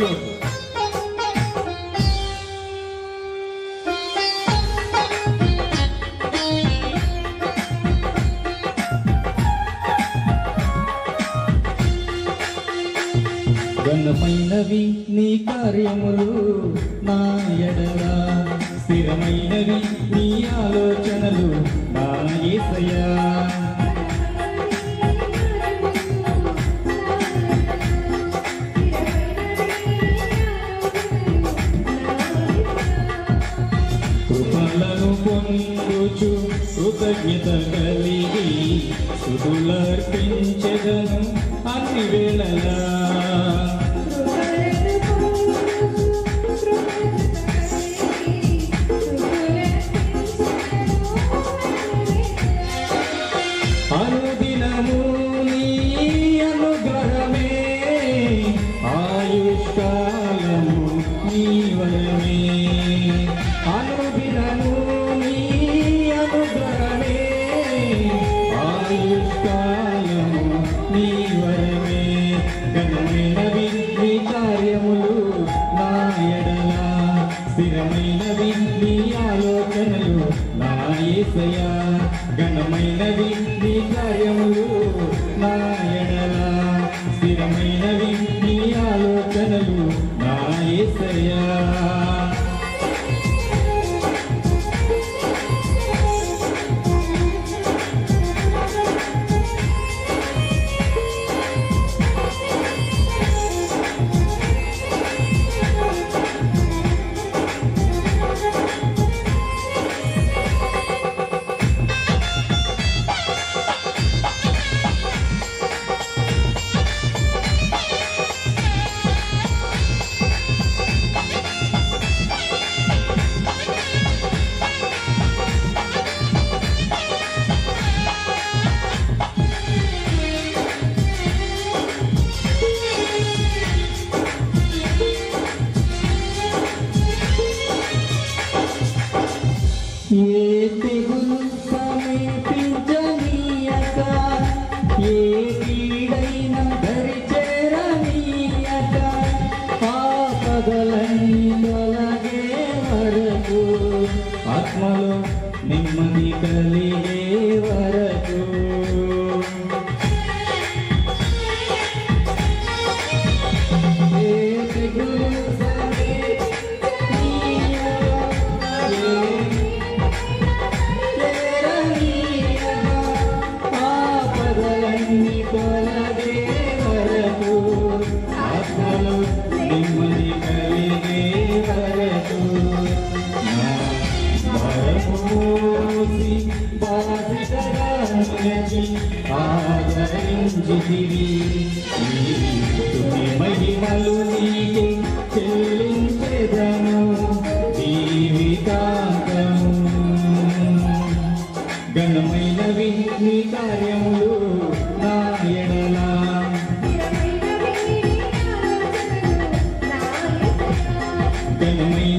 చప్పట్లు ఘనమైనవి నీ కార్యములు నా ఎడరా స్థిరమైనవి నీ ఆలోచనలు నా ఏసయా కృపలను పొందుచు కృతజ్ఞత కలిగి సుతులర్పించెదను అన్ని వేళలా. Yeah. 消えてく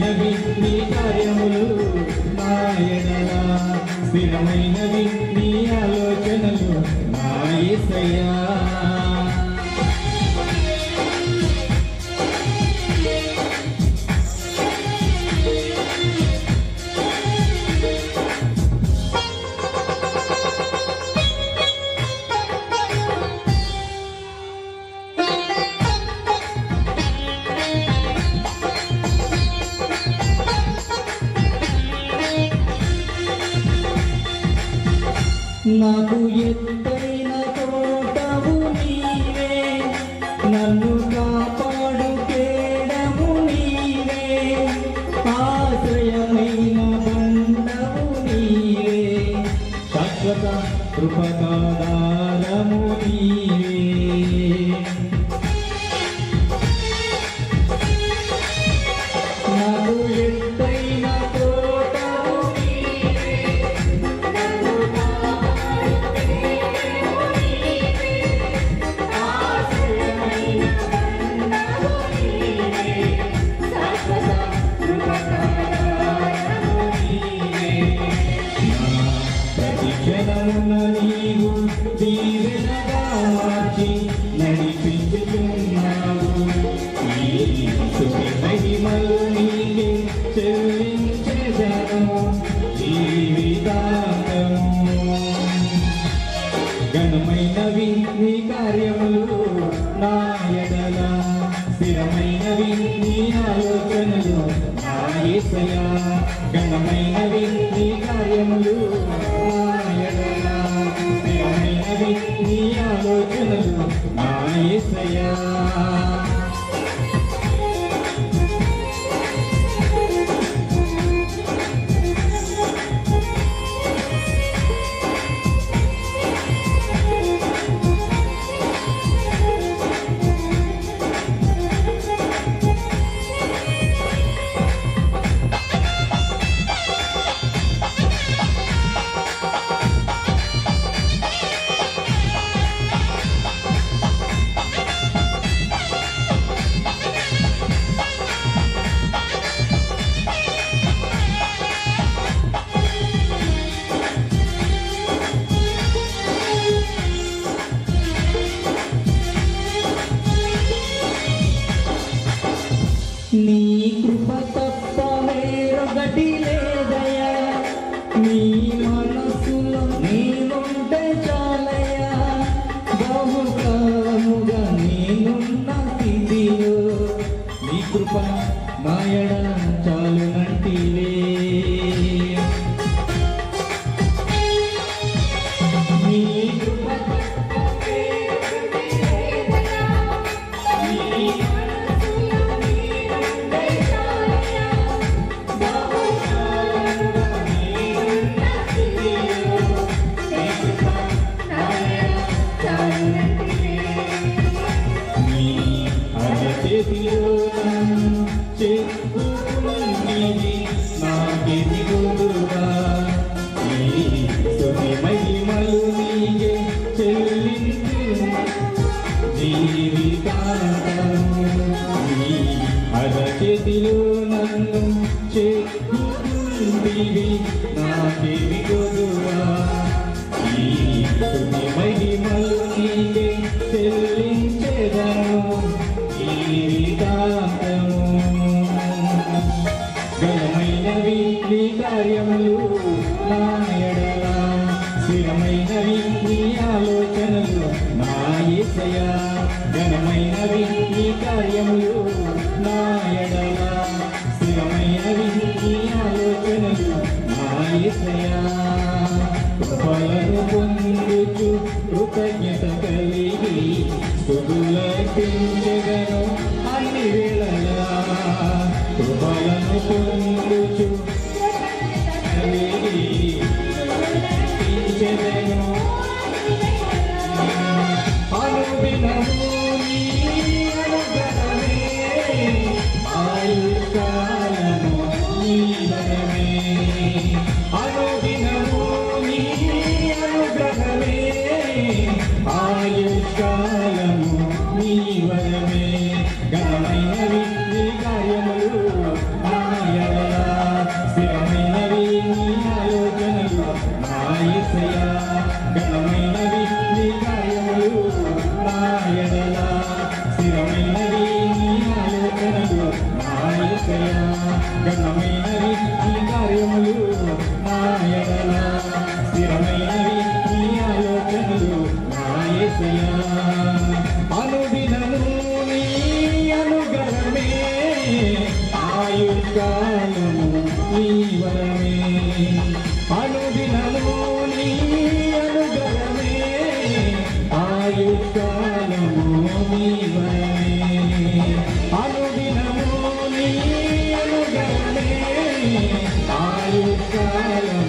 స్థిరమైనవి నీ కార్యములు నా స్థిరమైనవి నీ ఆలోచనలు నా ఎత్తైన తోటవు నీవే. నన్ను సేవించేదను జీవితాంతము ఘనమైనవి నీ కార్యములు నా ఎడల స్థిరమైనవి నీ ఆలోచనలు నా ఏసయ ఘనమైనవి నీ కార్యములు నా ఎడల స్థిరమైనవి నీ ఆలోచనలు నా ఏసయా 你。అరచేతిలో నన్ను చేతివి నా చెవి ఈ మహిమలు నీవే చెల్లించెదను జీవితాంతము కార్యములు school. Harika